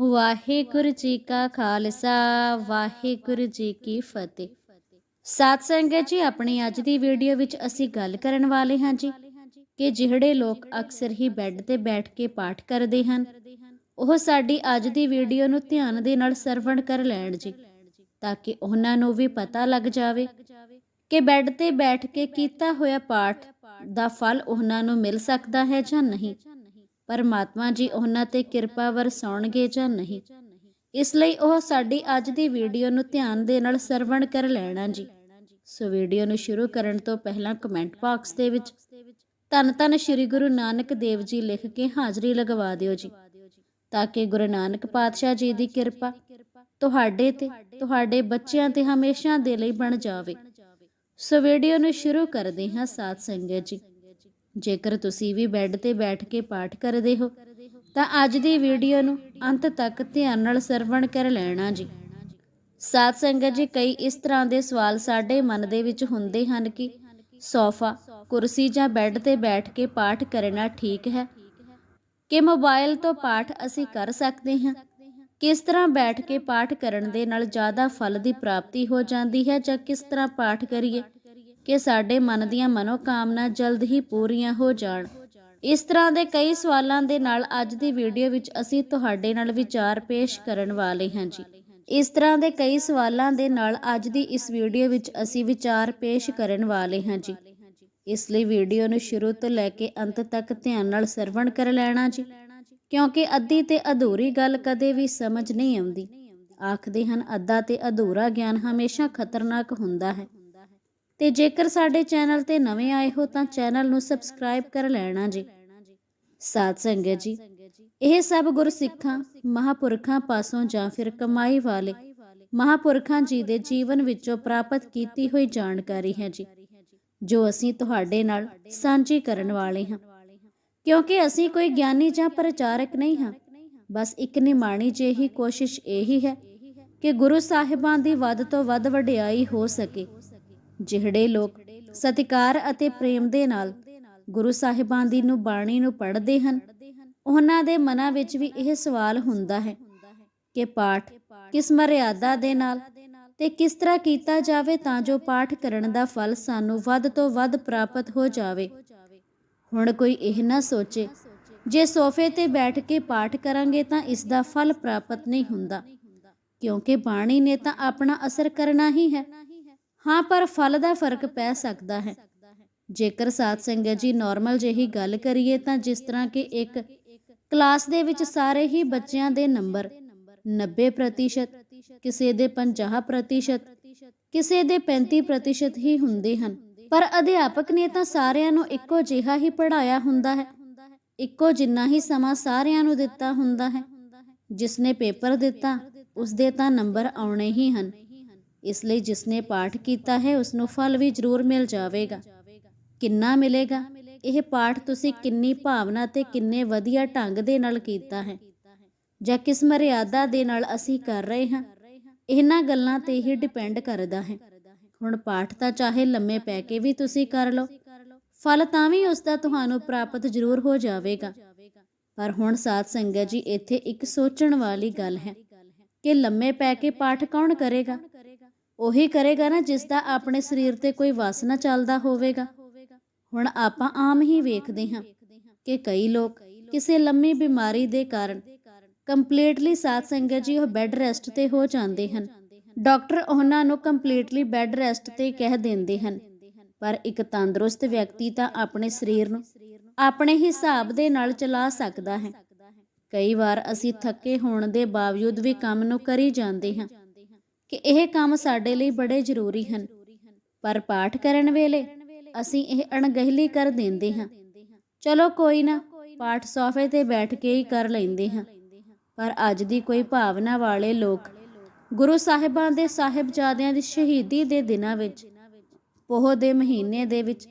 ਵਾਹਿਗੁਰੂ ਜੀ ਕਾ ਖਾਲਸਾ, ਵਾਹਿਗੁਰੂ ਜੀ ਕੀ ਫਤਿਹ। ਸਾਧ ਸੰਗਤ ਜੀ, ਆਪਣੀ ਅੱਜ ਦੀ ਵੀਡੀਓ ਵਿੱਚ ਅਸੀਂ ਗੱਲ ਕਰਨ ਵਾਲੇ ਹਾਂ ਜੀ ਕਿ ਜਿਹੜੇ ਲੋਕ ਅਕਸਰ ਹੀ ਬੈੱਡ ਤੇ ਬੈਠ ਕੇ ਪਾਠ ਕਰਦੇ ਹਨ, ਉਹ ਸਾਡੀ ਅੱਜ ਦੀ ਵੀਡੀਓ ਨੂੰ ਧਿਆਨ ਦੇ ਨਾਲ ਸਰਵਣ ਕਰ ਲੈਣ ਜੀ, ਤਾਂ ਕਿ ਉਹਨਾਂ ਨੂੰ ਵੀ ਪਤਾ ਲੱਗ ਜਾਵੇ ਕਿ ਬੈੱਡ ਤੇ ਬੈਠ ਕੇ ਕੀਤਾ ਹੋਇਆ ਪਾਠ ਦਾ ਫਲ ਉਹਨਾਂ ਨੂੰ ਮਿਲ ਸਕਦਾ ਹੈ ਜਾਂ ਨਹੀਂ। ਪਰਮਾਤਮਾ ਜੀ ਉਹਨਾਂ ਤੇ ਕਿਰਪਾ ਵਰਸਾਉਣਗੇ ਜਾਂ ਨਹੀਂ? ਇਸ ਲਈ ਉਹ ਸਾਡੀ ਅੱਜ ਦੀ ਵੀਡੀਓ ਨੂੰ ਧਿਆਨ ਦੇ ਨਾਲ ਸਰਵਣ ਕਰ ਲੈਣਾ ਜੀ। ਸੋ ਵੀਡੀਓ ਨੂੰ ਸ਼ੁਰੂ ਕਰਨ ਤੋਂ ਪਹਿਲਾਂ ਕਮੈਂਟ ਬਾਕਸ ਦੇ ਵਿੱਚ ਧੰਨ ਧੰਨ ਸ੍ਰੀ ਗੁਰੂ ਨਾਨਕ ਦੇਵ ਜੀ ਲਿਖ ਕੇ ਹਾਜ਼ਰੀ ਲਗਵਾ ਦਿਓ ਜੀ। ਤਾਂ ਕਿ ਗੁਰੂ ਨਾਨਕ ਪਾਤਸ਼ਾਹ ਜੀ ਦੀ ਕਿਰਪਾ ਤੁਹਾਡੇ ਤੇ, ਤੁਹਾਡੇ ਬੱਚਿਆਂ ਤੇ ਹਮੇਸ਼ਾ ਦੇ ਲਈ ਬਣ ਜਾਵੇ। ਸੋ ਵੀਡੀਓ ਨੂੰ ਸ਼ੁਰੂ ਕਰਦੇ ਹਾਂ ਸਾਧ ਸੰਗਤ ਜੀ। ਜੇਕਰ ਤੁਸੀਂ ਵੀ ਬੈੱਡ ਤੇ ਬੈਠ ਕੇ ਪਾਠ ਕਰਦੇ ਹੋ, ਤਾਂ ਅੱਜ ਦੀ ਵੀਡੀਓ ਨੂੰ ਅੰਤ ਤੱਕ ਧਿਆਨ ਨਾਲ ਸਰਵਣ ਕਰ ਲੈਣਾ ਜੀ। ਸਾਧ ਸੰਗਤ ਜੀ, ਕਈ ਇਸ ਤਰ੍ਹਾਂ ਦੇ ਸਵਾਲ ਸਾਡੇ ਮਨ ਦੇ ਵਿੱਚ ਹੁੰਦੇ ਹਨ ਕਿ ਸੋਫਾ, ਕੁਰਸੀ ਜਾਂ ਬੈੱਡ ਤੇ ਬੈਠ ਕੇ ਪਾਠ ਕਰਨਾ ਠੀਕ ਹੈ? ਕਿ ਮੋਬਾਈਲ ਤੋਂ ਪਾਠ ਅਸੀਂ ਕਰ ਸਕਦੇ ਹਾਂ? ਕਿਸ ਤਰ੍ਹਾਂ ਬੈਠ ਕੇ ਪਾਠ ਕਰਨ ਦੇ ਨਾਲ ਜ਼ਿਆਦਾ ਫਲ ਦੀ ਪ੍ਰਾਪਤੀ ਹੋ ਜਾਂਦੀ ਹੈ ਜਾਂ ਕਿਸ ਤਰ੍ਹਾਂ ਪਾਠ ਕਰੀਏ? ਕਿ ਸਾਡੇ ਮਨ ਦੀਆਂ ਮਨੋਕਾਮਨਾ ਜਲਦ ਹੀ ਪੂਰੀਆਂ ਹੋ ਜਾਣ। ਇਸ ਤਰ੍ਹਾਂ ਦੇ ਕਈ ਸਵਾਲਾਂ ਦੇ ਨਾਲ ਅੱਜ ਦੀ ਵੀਡੀਓ ਵਿੱਚ ਅਸੀਂ ਤੁਹਾਡੇ ਨਾਲ ਵਿਚਾਰ ਪੇਸ਼ ਕਰਨ ਵਾਲੇ ਹਾਂ ਜੀ। ਇਸ ਤਰ੍ਹਾਂ ਦੇ ਕਈ ਸਵਾਲਾਂ ਦੇ ਨਾਲ ਅੱਜ ਦੀ ਇਸ ਵੀਡੀਓ ਵਿੱਚ ਅਸੀਂ ਵਿਚਾਰ ਪੇਸ਼ ਕਰਨ ਵਾਲੇ ਹਾਂ ਜੀ। ਇਸ ਲਈ ਵੀਡੀਓ ਨੂੰ ਸ਼ੁਰੂ ਤੋਂ ਲੈ ਕੇ ਅੰਤ ਤੱਕ ਧਿਆਨ ਨਾਲ ਸਰਵਣ ਕਰ ਲੈਣਾ ਜੀ। ਕਿਉਂਕਿ ਅੱਧੀ ਤੇ ਅਧੂਰੀ ਗੱਲ ਕਦੇ ਵੀ ਸਮਝ ਨਹੀਂ ਆਉਂਦੀ। ਆਖਦੇ ਹਨ, ਅੱਧਾ ਤੇ ਅਧੂਰਾ ਗਿਆਨ ਹਮੇਸ਼ਾ ਖਤਰਨਾਕ ਹੁੰਦਾ ਹੈ। ਤੇ ਜੇਕਰ ਸਾਡੇ ਚੈਨਲ ਤੇ ਨਵੇਂ ਆਏ ਹੋ ਤਾਂ ਚੈਨਲ ਨੂੰ ਸਬਸਕ੍ਰਾਈਬ ਕਰ ਲੈਣਾ ਜੀ। ਸਾਧ ਸੰਗਤ ਜੀ, ਇਹ ਸਭ ਗੁਰਸਿੱਖਾਂ, ਮਹਾਪੁਰਖਾਂ ਪਾਸੋਂ ਜਾਂ ਫਿਰ ਕਮਾਈ ਵਾਲੇ ਮਹਾਪੁਰਖਾਂ ਜੀ ਦੇ ਜੀਵਨ ਵਿੱਚੋਂ ਪ੍ਰਾਪਤ ਕੀਤੀ ਹੋਈ ਜਾਣਕਾਰੀ ਹੈ ਜੀ, ਜੋ ਅਸੀਂ ਤੁਹਾਡੇ ਨਾਲ ਸਾਂਝੀ ਕਰਨ ਵਾਲੇ ਹਾਂ। ਕਿਉਂਕਿ ਅਸੀਂ ਕੋਈ ਗਿਆਨੀ ਜਾਂ ਪ੍ਰਚਾਰਕ ਨਹੀਂ ਹਾਂ, ਬਸ ਇੱਕ ਨਿਮਾਣੀ ਜਿਹੀ ਕੋਸ਼ਿਸ਼ ਇਹੀ ਹੈ ਕਿ ਗੁਰੂ ਸਾਹਿਬਾਂ ਦੀ ਵੱਧ ਤੋਂ ਵੱਧ ਵਡਿਆਈ ਹੋ ਸਕੇ। ਜਿਹੜੇ ਲੋਕ ਸਤਿਕਾਰ ਅਤੇ ਪ੍ਰੇਮ ਦੇ ਨਾਲ ਗੁਰੂ ਸਾਹਿਬਾਂ ਦੀ ਨੂੰ ਬਾਣੀ ਨੂੰ ਪੜ੍ਹਦੇ ਹਨ, ਉਹਨਾਂ ਦੇ ਮਨਾਂ ਵਿੱਚ ਵੀ ਇਹ ਸਵਾਲ ਹੁੰਦਾ ਹੈ ਕਿ ਪਾਠ ਕਿਸ ਮਰਿਆਦਾ ਦੇ ਨਾਲ ਤੇ ਕਿਸ ਤਰ੍ਹਾਂ ਕੀਤਾ ਜਾਵੇ ਤਾਂ ਜੋ ਪਾਠ ਕਰਨ ਦਾ ਫਲ ਸਾਨੂੰ ਵੱਧ ਤੋਂ ਵੱਧ ਪ੍ਰਾਪਤ ਹੋ ਜਾਵੇ। ਹੁਣ ਕੋਈ ਇਹ ਨਾ ਸੋਚੇ, ਜੇ ਸੋਫੇ ਤੇ ਬੈਠ ਕੇ ਪਾਠ ਕਰਾਂਗੇ ਤਾਂ ਇਸ ਦਾ ਫਲ ਪ੍ਰਾਪਤ ਨਹੀਂ ਹੁੰਦਾ, ਕਿਉਂਕਿ ਬਾਣੀ ਨੇ ਤਾਂ ਆਪਣਾ ਅਸਰ ਕਰਨਾ ਹੀ ਹੈ। ਹਾਂ, ਪਰ ਫਲ ਦਾ ਫ਼ਰਕ ਪੈ ਸਕਦਾ ਹੈ। ਜੇਕਰ ਸਾਧ ਸੰਗਤ ਜੀ ਨਾਰਮਲ ਜਿਹੀ ਗੱਲ ਕਰੀਏ ਤਾਂ ਜਿਸ ਤਰ੍ਹਾਂ ਕਿ ਇੱਕ ਕਲਾਸ ਦੇ ਵਿੱਚ ਸਾਰੇ ਹੀ ਬੱਚਿਆਂ ਦੇ ਨੰਬਰ 90% ਕਿਸੇ ਦੇ 50% ਕਿਸੇ ਦੇ 35% ਹੀ ਹੁੰਦੇ ਹਨ। ਪਰ ਅਧਿਆਪਕ ਨੇ ਤਾਂ ਸਾਰਿਆਂ ਨੂੰ ਇੱਕੋ ਜਿਹਾ ਹੀ ਪੜਾਇਆ ਹੁੰਦਾ ਹੈ। ਇੱਕੋ ਜਿੰਨਾ ਹੀ ਸਮਾਂ ਸਾਰਿਆਂ ਨੂੰ ਦਿੱਤਾ ਹੁੰਦਾ ਹੈ। ਜਿਸ ਨੇ ਪੇਪਰ ਦਿੱਤਾ ਉਸ ਦੇ ਤਾਂ ਨੰਬਰ ਆਉਣੇ ਹੀ ਹਨ। ਇਸ ਲਈ ਜਿਸ ਨੇ ਪਾਠ ਕੀਤਾ ਹੈ ਉਸ ਨੂੰ ਫਲ ਵੀ ਜ਼ਰੂਰ ਮਿਲ ਜਾਵੇਗਾ। ਕਿੰਨਾ ਮਿਲੇਗਾ? ਇਹ ਪਾਠ ਤੁਸੀਂ ਕਿੰਨੀ ਭਾਵਨਾ ਤੇ ਕਿੰਨੇ ਵਧੀਆ ਢੰਗ ਦੇ ਨਾਲ ਕੀਤਾ ਹੈ, ਜਾਂ ਕਿਸ ਮਰਿਆਦਾ ਦੇ ਨਾਲ ਅਸੀਂ ਕਰ ਰਹੇ ਹਾਂ, ਇਹਨਾਂ ਗੱਲਾਂ ਤੇ ਹੀ ਡਿਪੈਂਡ ਕਰਦਾ ਹੈ। ਹੁਣ ਪਾਠ ਤਾਂ ਚਾਹੇ ਲੰਮੇ ਪੈ ਕੇ ਵੀ ਤੁਸੀਂ ਕਰ ਲਓ, ਫਲ ਤਾਂ ਵੀ ਉਸ ਦਾ ਤੁਹਾਨੂੰ ਪ੍ਰਾਪਤ ਜ਼ਰੂਰ ਹੋ ਜਾਵੇਗਾ। ਪਰ ਹੁਣ ਸਾਧ ਸੰਗਤ ਜੀ, ਇੱਥੇ ਇੱਕ ਸੋਚਣ ਵਾਲੀ ਗੱਲ ਹੈ ਕਿ ਲੰਮੇ ਪੈ ਕੇ ਪਾਠ ਕੌਣ ਕਰੇਗਾ? ਉਹੀ ਕਰੇਗਾ ਨਾ ਜਿਸ ਦਾ ਆਪਣੇ ਸਰੀਰ ਤੇ ਕੋਈ ਵਸ ਚੱਲਦਾ ਹੋਵੇਗਾ। ਹੁਣ ਆਪਾਂ ਆਮ ਹੀ ਵੇਖਦੇ ਹਾਂ ਕਿ ਕਈ ਲੋਕ ਕਿਸੇ ਲੰਮੀ ਬਿਮਾਰੀ ਦੇ ਕਾਰਨ ਕੰਪਲੀਟਲੀ ਸਾਧ ਸੰਗਤ ਜੀ ਉਹ ਬੈੱਡ ਰੈਸਟ ਤੇ ਹੋ ਜਾਂਦੇ ਹਨ। ਡਾਕਟਰ ਉਹਨਾਂ ਨੂੰ ਕੰਪਲੀਟਲੀ ਬੈੱਡ ਰੈਸਟ ਤੇ ਕਹਿ ਦਿੰਦੇ ਹਨ। ਪਰ ਇੱਕ ਤੰਦਰੁਸਤ ਵਿਅਕਤੀ ਤਾਂ ਆਪਣੇ ਸਰੀਰ ਨੂੰ ਆਪਣੇ ਹਿਸਾਬ ਦੇ ਨਾਲ ਚਲਾ ਸਕਦਾ ਹੈ। ਕਈ ਵਾਰ ਅਸੀਂ ਥੱਕੇ ਹੋਣ ਦੇ ਬਾਵਜੂਦ ਵੀ ਕੰਮ ਨੂੰ ਕਰੀ ਜਾਂਦੇ ਹਾਂ। ਕਿ ਇਹ ਕੰਮ ਸਾਡੇ ਲਈ ਬੜੇ ਜ਼ਰੂਰੀ ਹਨ। ਪਰ ਪਾਠ ਕਰਨ ਵੇਲੇ ਅਸੀਂ ਇਹ ਅਣਗਹਿਲੀ ਕਰ ਦਿੰਦੇ ਹਾਂ। ਚਲੋ ਕੋਈ ਨਾ, ਪਾਠ ਸੋਫੇ ਤੇ ਬੈਠ ਕੇ ਹੀ ਕਰ ਲੈਂਦੇ ਹਾਂ। ਪਰ ਅੱਜ ਦੀ ਕੋਈ ਭਾਵਨਾ ਵਾਲੇ ਲੋਕ ਗੁਰੂ ਸਾਹਿਬਾਂ ਦੇ ਸਾਹਿਬਜ਼ਾਦਿਆਂ ਦੀ ਸ਼ਹੀਦੀ ਦੇ ਦਿਨਾਂ ਵਿੱਚ, ਪੋਹ ਦੇ ਮਹੀਨੇ ਦੇ ਵਿੱਚ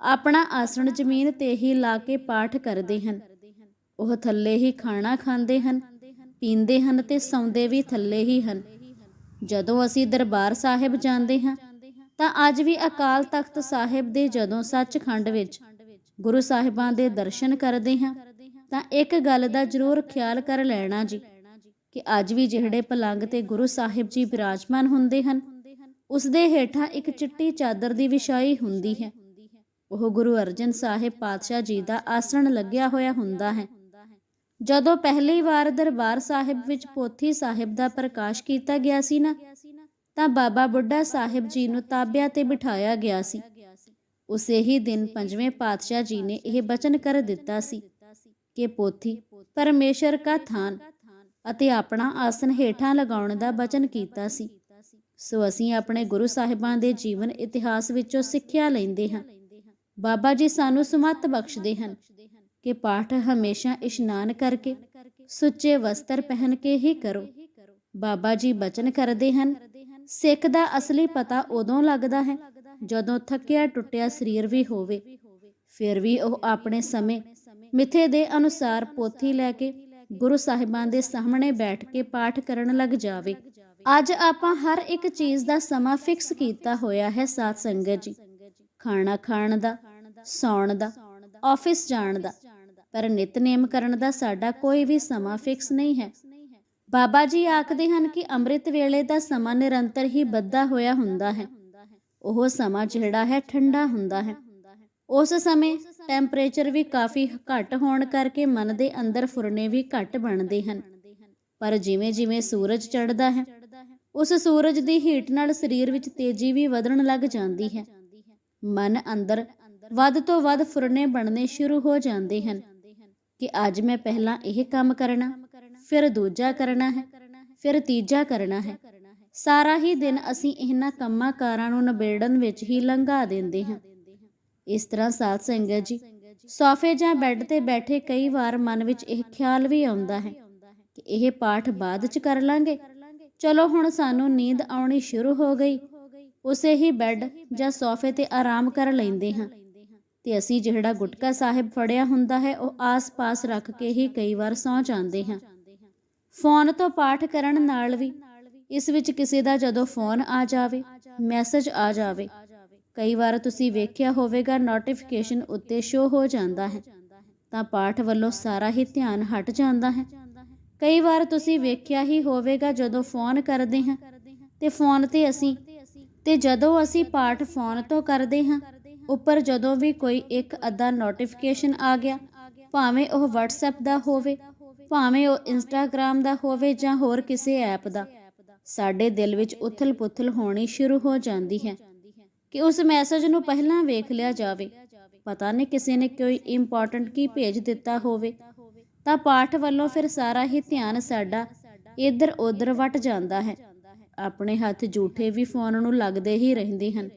ਆਪਣਾ ਆਸਣ ਜ਼ਮੀਨ ਤੇ ਹੀ ਲਾ ਕੇ ਪਾਠ ਕਰਦੇ ਹਨ। ਉਹ ਥੱਲੇ ਹੀ ਖਾਣਾ ਖਾਂਦੇ ਹਨ, ਪੀਂਦੇ ਹਨ ਤੇ ਸੌਂਦੇ ਵੀ ਥੱਲੇ ਹੀ ਹਨ। ਜਦੋਂ ਅਸੀਂ ਦਰਬਾਰ ਸਾਹਿਬ ਜਾਂਦੇ ਹਾਂ, ਤਾਂ ਅੱਜ ਵੀ ਅਕਾਲ ਤਖਤ ਸਾਹਿਬ ਦੇ ਜਦੋਂ ਸੱਚਖੰਡ ਵਿੱਚ ਗੁਰੂ ਸਾਹਿਬਾਂ ਦੇ ਦਰਸ਼ਨ ਕਰਦੇ ਹਾਂ, ਤਾਂ ਇੱਕ ਗੱਲ ਦਾ ਜ਼ਰੂਰ ਖਿਆਲ ਕਰ ਲੈਣਾ ਜੀ, ਕਿ ਅੱਜ ਵੀ ਜਿਹੜੇ ਪਲੰਗ ਤੇ ਗੁਰੂ ਸਾਹਿਬ ਜੀ ਬਿਰਾਜਮਾਨ ਹੁੰਦੇ ਹਨ ਉਸ ਦੇ ਹੇਠਾਂ ਇੱਕ ਚਿੱਟੀ ਚਾਦਰ ਦੀ ਵਿਛਾਈ ਹੁੰਦੀ ਹੈ। ਉਹ ਗੁਰੂ ਅਰਜਨ ਸਾਹਿਬ ਪਾਤਸ਼ਾਹ ਜੀ ਦਾ ਆਸਣ ਲੱਗਿਆ ਹੋਇਆ ਹੁੰਦਾ ਹੈ। ਜਦੋਂ ਪਹਿਲੀ ਵਾਰ ਦਰਬਾਰ ਸਾਹਿਬ ਵਿੱਚ ਪੋਥੀ ਸਾਹਿਬ ਦਾ ਪ੍ਰਕਾਸ਼ ਕੀਤਾ ਗਿਆ ਸੀ ਨਾ, ਤਾਂ ਬਾਬਾ ਬੁੱਢਾ ਸਾਹਿਬ ਜੀ ਨੂੰ ਤਾਬਿਆਂ ਤੇ ਬਿਠਾਇਆ ਗਿਆ ਸੀ। ਉਸੇ ਹੀ ਦਿਨ ਪੰਜਵੇਂ ਪਾਤਸ਼ਾਹ ਜੀ ਨੇ ਇਹ ਬਚਨ ਕਰ ਦਿੱਤਾ ਸੀ ਕਿ ਪੋਥੀ ਪਰਮੇਸ਼ਰ ਕਾ ਥਾਨ ਅਤੇ ਆਪਣਾ ਆਸਨ ਹੇਠਾਂ ਲਗਾਉਣ ਦਾ ਬਚਨ ਕੀਤਾ ਸੀ। ਸੋ ਅਸੀਂ ਆਪਣੇ ਗੁਰੂ ਸਾਹਿਬਾਂ ਦੇ ਜੀਵਨ ਇਤਿਹਾਸ ਵਿੱਚੋਂ ਸਿੱਖਿਆ ਲੈਂਦੇ ਹਾਂ। ਬਾਬਾ ਜੀ ਸਾਨੂੰ ਸੁਮਤ ਬਖਸ਼ਦੇ ਹਨ ਕਿ ਪਾਠ ਹਮੇਸ਼ਾ ਇਸ਼ਨਾਨ ਕਰਕੇ, ਸੁੱਚੇ ਵਸਤਰ ਪਹਿਨ ਕੇ ਹੀ ਕਰੋ। ਬਾਬਾ ਜੀ ਬਚਨ ਕਰਦੇ ਹਨ, ਸਿੱਖ ਦਾ ਅਸਲੀ ਪਤਾ ਉਦੋਂ ਲੱਗਦਾ ਹੈ ਜਦੋਂ ਥੱਕਿਆ ਟੁੱਟਿਆ ਸਰੀਰ ਵੀ ਹੋਵੇ। ਫਿਰ ਵੀ ਉਹ ਆਪਣੇ ਸਮੇਂ ਮਿੱਥੇ ਦੇ ਅਨੁਸਾਰ ਪੋਥੀ ਲੈ ਕੇ ਗੁਰੂ ਸਾਹਿਬਾਂ ਦੇ ਸਾਹਮਣੇ ਬੈਠ ਕੇ ਪਾਠ ਕਰਨ ਲੱਗ ਜਾਵੇ। ਅੱਜ ਆਪਾਂ ਹਰ ਇੱਕ ਚੀਜ਼ ਦਾ ਸਮਾਂ ਫਿਕਸ ਕੀਤਾ ਹੋਇਆ ਹੈ ਸਾਧ ਸੰਗਤ ਜੀ। ਖਾਣਾ ਖਾਣ ਦਾ, ਸੌਣ ਦਾ, ਆਫਿਸ ਜਾਣ ਦਾ। ਪਰ ਨਿਤਨੇਮ ਕਰਨ ਦਾ ਸਾਡਾ ਕੋਈ ਵੀ ਸਮਾਂ ਫਿਕਸ ਨਹੀਂ ਹੈ। ਬਾਬਾ ਜੀ ਆਖਦੇ ਹਨ ਕਿ ਅੰਮ੍ਰਿਤ ਵੇਲੇ ਦਾ ਸਮਾਂ ਨਿਰੰਤਰ ਹੀ ਬੱਧਾ ਹੋਇਆ ਹੁੰਦਾ ਹੈ। ਉਹ ਸਮਾਂ ਜਿਹੜਾ ਹੈ ਠੰਡਾ ਹੁੰਦਾ ਹੈ। ਉਸ ਸਮੇਂ ਟੈਂਪਰੇਚਰ ਵੀ ਕਾਫੀ ਘੱਟ ਹੋਣ ਕਰਕੇ ਮਨ ਦੇ ਅੰਦਰ ਫੁਰਨੇ ਵੀ ਘੱਟ ਬਣਦੇ ਹਨ। ਪਰ ਜਿਵੇਂ ਜਿਵੇਂ ਸੂਰਜ ਚੜ੍ਹਦਾ ਹੈ, ਉਸ ਸੂਰਜ ਦੀ ਹੀਟ ਨਾਲ ਸਰੀਰ ਵਿੱਚ ਤੇਜ਼ੀ ਵੀ ਵਧਣ ਲੱਗ ਜਾਂਦੀ ਹੈ। ਮਨ ਅੰਦਰ ਵੱਧ ਤੋਂ ਵੱਧ ਫੁਰਨੇ ਬਣਨੇ ਸ਼ੁਰੂ ਹੋ ਜਾਂਦੇ ਹਨ। ਕਿ ਅੱਜ ਮੈਂ ਪਹਿਲਾਂ ਇਹ ਕੰਮ ਕਰਨਾ, ਫਿਰ ਦੂਜਾ ਕਰਨਾ ਹੈ, ਫਿਰ ਤੀਜਾ ਕਰਨਾ ਹੈ। ਸਾਰਾ ਹੀ ਦਿਨ ਅਸੀਂ ਇਹਨਾਂ ਕੰਮਾਂ ਕਾਰਾਂ ਨੂੰ ਨਿਬੇੜਨ ਵਿੱਚ ਹੀ ਲੰਘਾ ਦਿੰਦੇ ਹਾਂ। ਇਸ ਤਰ੍ਹਾਂ ਸਾਧ ਸੰਗਤ ਜੀ, ਸੋਫੇ ਜਾਂ ਬੈੱਡ ਤੇ ਬੈਠੇ ਕਈ ਵਾਰ ਮਨ ਵਿੱਚ ਇਹ ਖਿਆਲ ਵੀ ਆਉਂਦਾ ਹੈ ਕਿ ਇਹ ਪਾਠ ਬਾਅਦ ਚ ਕਰ ਲਾਂਗੇ। ਚਲੋ ਹੁਣ ਸਾਨੂੰ ਨੀਂਦ ਆਉਣੀ ਸ਼ੁਰੂ ਹੋ ਗਈ, ਉਸੇ ਹੀ ਬੈੱਡ ਜਾਂ ਸੋਫੇ ਤੇ ਆਰਾਮ ਕਰ ਲੈਂਦੇ ਹਾਂ। ਤੇ ਅਸੀਂ ਜਿਹੜਾ ਗੁਟਕਾ ਸਾਹਿਬ ਫੜਿਆ ਹੁੰਦਾ ਹੈ, ਉਹ ਆਸ-ਪਾਸ ਰੱਖ ਕੇ ਹੀ ਕਈ ਵਾਰ ਸੌ ਜਾਂਦੇ ਹਾਂ। ਫੋਨ ਤੋਂ ਪਾਠ ਕਰਨ ਨਾਲ ਵੀ, ਇਸ ਵਿੱਚ ਕਿਸੇ ਦਾ ਜਦੋਂ ਫੋਨ ਆ ਜਾਵੇ, ਮੈਸੇਜ ਆ ਜਾਵੇ, ਕਈ ਵਾਰ ਤੁਸੀਂ ਵੇਖਿਆ ਹੋਵੇਗਾ ਨੋਟੀਫਿਕੇਸ਼ਨ ਉੱਤੇ ਸ਼ੋ ਹੋ ਜਾਂਦਾ ਹੈ, ਤਾਂ ਪਾਠ ਵੱਲੋਂ ਸਾਰਾ ਹੀ ਧਿਆਨ ਹਟ ਜਾਂਦਾ ਹੈ। ਕਈ ਵਾਰ ਤੁਸੀਂ ਵੇਖਿਆ ਹੀ ਹੋਵੇਗਾ ਜਦੋਂ ਫੋਨ ਕਰਦੇ ਹਾਂ, ਤੇ ਫੋਨ ਤੇ ਅਸੀਂ, ਤੇ ਜਦੋਂ ਅਸੀਂ ਪਾਠ ਫੋਨ ਤੋਂ ਕਰਦੇ ਹਾਂ ਉੱਪਰ ਜਦੋਂ ਵੀ ਕੋਈ ਇੱਕ ਅੱਧਾ ਨੋਟੀਫਿਕੇਸ਼ਨ ਆ ਗਿਆ, ਭਾਵੇਂ ਉਹ WhatsApp ਦਾ ਹੋਵੇ, ਭਾਵੇਂ ਉਹ Instagram ਦਾ ਹੋਵੇ ਜਾਂ ਹੋਰ ਕਿਸੇ ਐਪ ਦਾ, ਸਾਡੇ ਦਿਲ ਵਿੱਚ ਉਥਲ-ਪੁਥਲ ਹੋਣੀ ਸ਼ੁਰੂ ਹੋ ਜਾਂਦੀ ਹੈ ਕਿ ਉਸ ਮੈਸੇਜ ਨੂੰ ਪਹਿਲਾਂ ਵੇਖ ਲਿਆ ਜਾਵੇ। ਪਤਾ ਨਹੀਂ ਕਿਸੇ ਨੇ ਕੋਈ ਇੰਪੋਰਟੈਂਟ ਕੀ ਭੇਜ ਦਿੱਤਾ ਹੋਵੇ। ਤਾਂ ਪਾਠ ਵੱਲੋਂ ਫਿਰ ਸਾਰਾ ਹੀ ਧਿਆਨ ਸਾਡਾ ਇੱਧਰ ਉੱਧਰ ਵਟ ਜਾਂਦਾ ਹੈ। ਆਪਣੇ ਹੱਥ ਝੂਠੇ ਵੀ ਫੋਨ ਨੂੰ ਲੱਗਦੇ ਹੀ ਰਹਿੰਦੇ ਹਨ।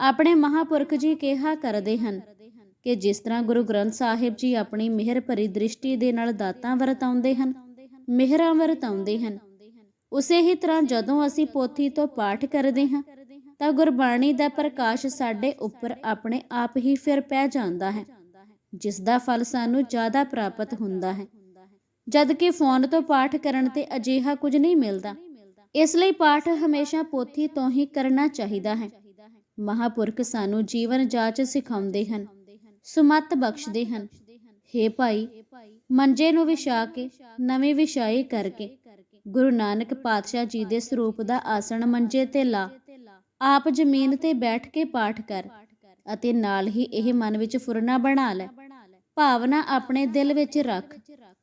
ਆਪਣੇ ਮਹਾਪੁਰਖ ਜੀ ਕਿਹਾ ਕਰਦੇ ਹਨ ਕਿ ਜਿਸ ਤਰ੍ਹਾਂ ਗੁਰੂ ਗ੍ਰੰਥ ਸਾਹਿਬ ਜੀ ਆਪਣੀ ਮਿਹਰ ਭਰੀ ਦ੍ਰਿਸ਼ਟੀ ਦੇ ਨਾਲ ਦਾਤਾਂ ਵਰਤਾਉਂਦੇ ਹਨ, ਮਿਹਰਾਂ ਵਰਤਾਉਂਦੇ ਹਨ, ਉਸੇ ਹੀ ਤਰ੍ਹਾਂ ਜਦੋਂ ਅਸੀਂ ਪੋਥੀ ਤੋਂ ਪਾਠ ਕਰਦੇ ਹਾਂ, ਤਾਂ ਗੁਰਬਾਣੀ ਦਾ ਪ੍ਰਕਾਸ਼ ਸਾਡੇ ਉੱਪਰ ਆਪਣੇ ਆਪ ਹੀ ਫਿਰ ਪੈ ਜਾਂਦਾ ਹੈ, ਜਿਸ ਦਾ ਫਲ ਸਾਨੂੰ ਜ਼ਿਆਦਾ ਪ੍ਰਾਪਤ ਹੁੰਦਾ ਹੈ। ਜਦ ਕਿ ਫੋਨ ਤੋਂ ਪਾਠ ਕਰਨ ਤੇ ਅਜਿਹਾ ਕੁਝ ਨਹੀਂ ਮਿਲਦਾ, ਇਸ ਲਈ ਪਾਠ ਹਮੇਸ਼ਾ ਪੋਥੀ ਤੋਂ ਹੀ ਕਰਨਾ ਚਾਹੀਦਾ ਹੈ। ਮਹਾਪੁਰਖ ਸਾਨੂੰ ਜੀਵਨ ਜਾਚ ਸਿਖਾਉਂਦੇ ਹਨ, ਸੁਮਤ ਬਖਸ਼ਦੇ ਹਨ। ਹੇ ਭਾਈ, ਮੰਜੇ ਨੂੰ ਵਿਛਾ ਕੇ, ਨਵੀਂ ਵਿਛਾਈ ਕਰਕੇ, ਗੁਰੂ ਨਾਨਕ ਪਾਤਸ਼ਾਹ ਜੀ ਦੇ ਸਰੂਪ ਦਾ ਆਸਣ ਮੰਜੇ ਤੇ ਲਾ। ਆਪ ਜ਼ਮੀਨ ਤੇ ਬੈਠ ਕੇ ਪਾਠ ਕਰ ਅਤੇ ਨਾਲ ਹੀ ਇਹ ਮਨ ਵਿੱਚ ਫੁਰਨਾ ਬਣਾ ਲੈ। ਭਾਵਨਾ ਆਪਣੇ ਦਿਲ ਵਿੱਚ ਰੱਖ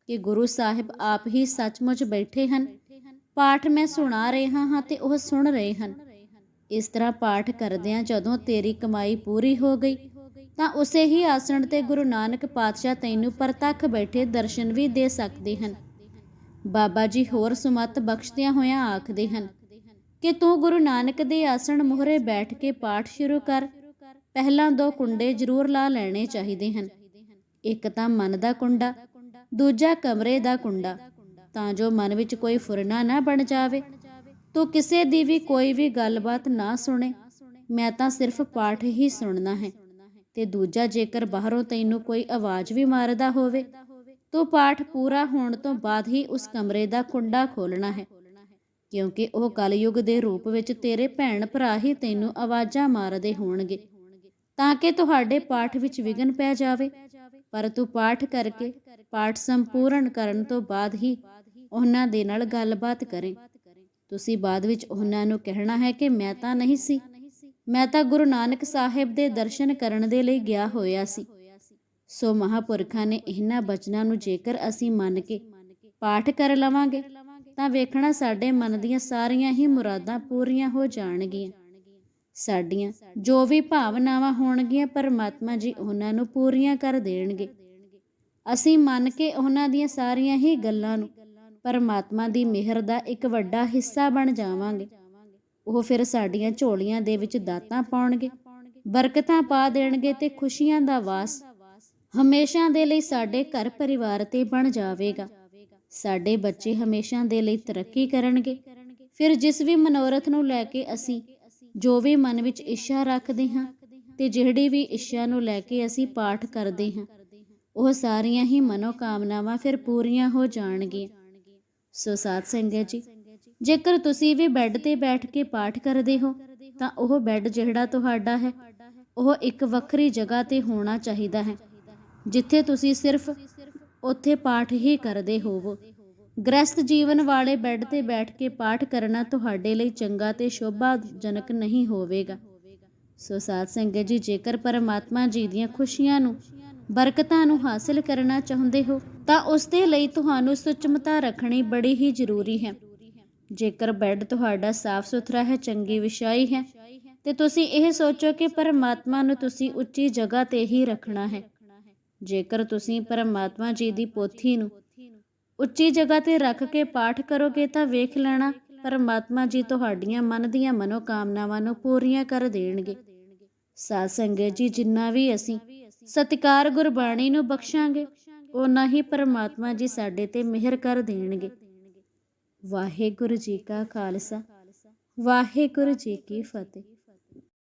ਕਿ ਗੁਰੂ ਸਾਹਿਬ ਆਪ ਹੀ ਸੱਚਮੁੱਚ ਬੈਠੇ ਹਨ। ਪਾਠ ਮੈਂ ਸੁਣਾ ਰਿਹਾ ਹਾਂ ਤੇ ਉਹ ਸੁਣ ਰਹੇ ਹਨ। ਇਸ ਤਰ੍ਹਾਂ ਪਾਠ ਕਰਦਿਆਂ ਜਦੋਂ ਤੇਰੀ ਕਮਾਈ ਪੂਰੀ ਹੋ ਗਈ, ਤਾਂ ਉਸੇ ਹੀ ਆਸਣ ਤੇ ਗੁਰੂ ਨਾਨਕ ਪਾਤਸ਼ਾਹ ਤੈਨੂੰ ਪ੍ਰਤੱਖ ਬੈਠੇ ਦਰਸ਼ਨ ਵੀ ਦੇ ਸਕਦੇ ਹਨ। ਬਾਬਾ ਜੀ ਹੋਰ ਸੁਮਤ ਬਖਸ਼ਦਿਆਂ ਹੋਇਆਂ ਆਖਦੇ ਹਨ, ਕਿ ਤੂੰ ਗੁਰੂ ਨਾਨਕ ਦੇ ਆਸਣ ਮੋਹਰੇ ਬੈਠ ਕੇ ਪਾਠ ਸ਼ੁਰੂ ਕਰ, ਪਹਿਲਾਂ ਦੋ ਕੁੰਡੇ ਜ਼ਰੂਰ ਲਾ ਲੈਣੇ ਚਾਹੀਦੇ ਹਨ। ਇੱਕ ਤਾਂ ਮਨ ਦਾ ਕੁੰਡਾ, ਦੂਜਾ ਕਮਰੇ ਦਾ ਕੁੰਡਾ, ਤਾਂ ਜੋ ਮਨ ਵਿੱਚ ਕੋਈ ਫੁਰਨਾ ਨਾ ਬਣ ਜਾਵੇ। ਤੂੰ ਕਿਸੇ ਦੀ ਵੀ ਕੋਈ ਵੀ ਗੱਲਬਾਤ ਨਾ ਸੁਣੇ। ਮੈਂ ਤਾਂ ਸਿਰਫ ਪਾਠ ਹੀ ਸੁਣਨਾ ਹੈ। ਤੇ ਦੂਜਾ, ਜੇਕਰ ਬਾਹਰੋਂ ਤੈਨੂੰ ਕੋਈ ਆਵਾਜ਼ ਵੀ ਮਾਰਦਾ ਹੋਵੇ, ਤੂੰ ਪਾਠ ਪੂਰਾ ਹੋਣ ਤੋਂ ਬਾਅਦ ਹੀ ਉਸ ਕਮਰੇ ਦਾ ਕੁੰਡਾ ਖੋਲਣਾ ਹੈ। ਕਿਉਂਕਿ ਉਹ ਕਲਯੁਗ ਦੇ ਰੂਪ ਵਿੱਚ ਤੇਰੇ ਭੈਣ ਭਰਾ ਹੀ ਤੈਨੂੰ ਆਵਾਜ਼ਾਂ ਮਾਰਦੇ ਹੋਣਗੇ। ਤਾਂ ਕਿ ਤੁਹਾਡੇ ਪਾਠ ਵਿੱਚ ਵਿਗਨ ਪੈ ਜਾਵੇ। ਪਰ ਤੂੰ ਪਾਠ ਕਰਕੇ, ਪਾਠ ਸੰਪੂਰਨ ਕਰਨ ਤੋਂ ਬਾਅਦ ਹੀ ਉਹਨਾਂ ਦੇ ਨਾਲ ਗੱਲਬਾਤ ਕਰੇ। ਤੁਸੀਂ ਬਾਅਦ ਵਿੱਚ ਉਹਨਾਂ ਨੂੰ ਕਹਿਣਾ ਹੈ ਕਿ ਮੈਂ ਤਾਂ ਨਹੀਂ ਸੀ। ਮੈਂ ਤਾਂ ਗੁਰੂ ਨਾਨਕ ਸਾਹਿਬ ਦੇ ਦਰਸ਼ਨ ਕਰਨ ਦੇ ਲਈ ਗਿਆ ਹੋਇਆ ਸੀ। ਸੋ ਮਹਾਪੁਰਖਾਂ ਨੇ ਇਹਨਾਂ ਬਚਨਾਂ ਨੂੰ ਜੇਕਰ ਅਸੀਂ ਮੰਨ ਕੇ ਪਾਠ ਕਰ ਲਵਾਂਗੇ, ਤਾਂ ਵੇਖਣਾ ਸਾਡੇ ਮਨ ਦੀਆਂ ਸਾਰੀਆਂ ਹੀ ਮੁਰਾਦਾਂ ਪੂਰੀਆਂ ਹੋ ਜਾਣਗੀਆਂ। ਸਾਡੀਆਂ ਜੋ ਵੀ ਭਾਵਨਾਵਾਂ ਹੋਣਗੀਆਂ, ਪਰਮਾਤਮਾ ਜੀ ਉਹਨਾਂ ਨੂੰ ਪੂਰੀਆਂ ਕਰ ਦੇਣਗੇ। ਅਸੀਂ ਮੰਨ ਕੇ ਉਹਨਾਂ ਦੀਆਂ ਸਾਰੀਆਂ ਹੀ ਗੱਲਾਂ ਨੂੰ ਪਰਮਾਤਮਾ ਦੀ ਮਿਹਰ ਦਾ ਇੱਕ ਵੱਡਾ ਹਿੱਸਾ ਬਣ ਜਾਵਾਂਗੇ। ਉਹ ਫਿਰ ਸਾਡੀਆਂ ਝੋਲੀਆਂ ਦੇ ਵਿੱਚ ਦਾਤਾਂ ਪਾਉਣਗੇ। ਬਰਕਤਾਂ ਪਾ ਦੇਣਗੇ ਤੇ ਖੁਸ਼ੀਆਂ ਦਾ ਵਾਸ ਹਮੇਸ਼ਾ ਦੇ ਲਈ ਸਾਡੇ ਘਰ ਪਰਿਵਾਰ ਤੇ ਬਣ ਜਾਵੇਗਾ। ਸਾਡੇ ਬੱਚੇ ਹਮੇਸ਼ਾ ਦੇ ਲਈ ਤਰੱਕੀ ਕਰਨਗੇ। ਫਿਰ ਜਿਸ ਵੀ ਮਨੋਰਥ ਨੂੰ ਲੈ ਕੇ ਅਸੀਂ ਜੋ ਵੀ ਮਨ ਵਿੱਚ ਇੱਛਾ ਰੱਖਦੇ ਹਾਂ ਤੇ ਜਿਹੜੀ ਵੀ ਇੱਛਾ ਨੂੰ ਲੈ ਕੇ ਅਸੀਂ ਪਾਠ ਕਰਦੇ ਹਾਂ, ਉਹ ਸਾਰੀਆਂ ਹੀ ਮਨੋਕਾਮਨਾਵਾਂ ਫਿਰ ਪੂਰੀਆਂ ਹੋ ਜਾਣਗੀਆਂ। ਸੋ ਸਾਧ ਸੰਗਤ ਜੀ, ਜੇਕਰ ਤੁਸੀਂ ਵੀ ਬੈੱਡ ਤੇ ਬੈਠ ਕੇ ਪਾਠ ਕਰਦੇ ਹੋ, ਤਾਂ ਉਹ ਬੈੱਡ ਜਿਹੜਾ ਤੁਹਾਡਾ ਹੈ, ਉਹ ਇੱਕ ਵੱਖਰੀ ਜਗ੍ਹਾ ਤੇ ਹੋਣਾ ਚਾਹੀਦਾ ਹੈ, ਜਿੱਥੇ ਤੁਸੀਂ ਸਿਰਫ ਉੱਥੇ ਪਾਠ ਹੀ ਕਰਦੇ ਹੋਵੋ। ਗ੍ਰਸਤ ਜੀਵਨ ਵਾਲੇ ਬੈੱਡ ਤੇ ਬੈਠ ਕੇ ਪਾਠ ਕਰਨਾ ਤੁਹਾਡੇ ਲਈ ਚੰਗਾ ਤੇ ਸ਼ੋਭਾਜਨਕ ਨਹੀਂ ਹੋਵੇਗਾ। ਸੋ ਸਾਧ ਸੰਗਤ ਜੀ, ਜੇਕਰ ਪਰਮਾਤਮਾ ਜੀ ਦੀਆਂ ਖੁਸ਼ੀਆਂ ਨੂੰ, ਬਰਕਤਾਂ ਨੂੰ ਹਾਸਲ ਕਰਨਾ ਚਾਹੁੰਦੇ ਹੋ ਤਾਂ ਉਸ ਦੇ ਲਈ ਤੁਹਾਨੂੰ ਸੁਚਮਤਾ ਰੱਖਣੀ ਬੜੀ ਹੀ ਜ਼ਰੂਰੀ ਹੈ। ਜੇਕਰ ਬੈੱਡ ਤੁਹਾਡਾ ਸਾਫ਼ ਸੁਥਰਾ ਹੈ, ਚੰਗੀ ਵਿਛਾਈ ਹੈ, ਤੇ ਤੁਸੀਂ ਇਹ ਸੋਚੋ ਕਿ ਪਰਮਾਤਮਾ ਨੂੰ ਤੁਸੀਂ ਉੱਚੀ ਜਗ੍ਹਾ ਤੇ ਹੀ ਰੱਖਣਾ ਹੈ। ਜੇਕਰ ਤੁਸੀਂ ਪਰਮਾਤਮਾ ਜੀ ਦੀ ਪੋਥੀ ਨੂੰ ਉੱਚੀ ਜਗ੍ਹਾ ਤੇ ਰੱਖ ਕੇ ਪਾਠ ਕਰੋਗੇ ਤਾਂ ਵੇਖ ਲੈਣਾ, ਪਰਮਾਤਮਾ ਜੀ ਤੁਹਾਡੀਆਂ ਮਨ ਦੀਆਂ ਮਨੋਕਾਮਨਾਵਾਂ ਨੂੰ ਪੂਰੀਆਂ ਕਰ ਦੇਣਗੇ। ਸਾਧ ਸੰਗਤ ਜੀ, ਜਿੰਨਾ ਵੀ ਅਸੀਂ ਸਤਿਕਾਰ ਗੁਰਬਾਣੀ ਨੂੰ ਬਖਸ਼ਾਂਗੇ ਓਨਾ ਹੀ ਪਰਮਾਤਮਾ ਜੀ ਸਾਡੇ ਤੇ ਮਿਹਰ ਕਰ ਦੇਣਗੇ। ਵਾਹਿਗੁਰੂ ਜੀ ਕਾ ਖਾਲਸਾ। ਵਾਹਿਗੁਰੂ ਜੀ ਕੀ ਫਤਿਹ।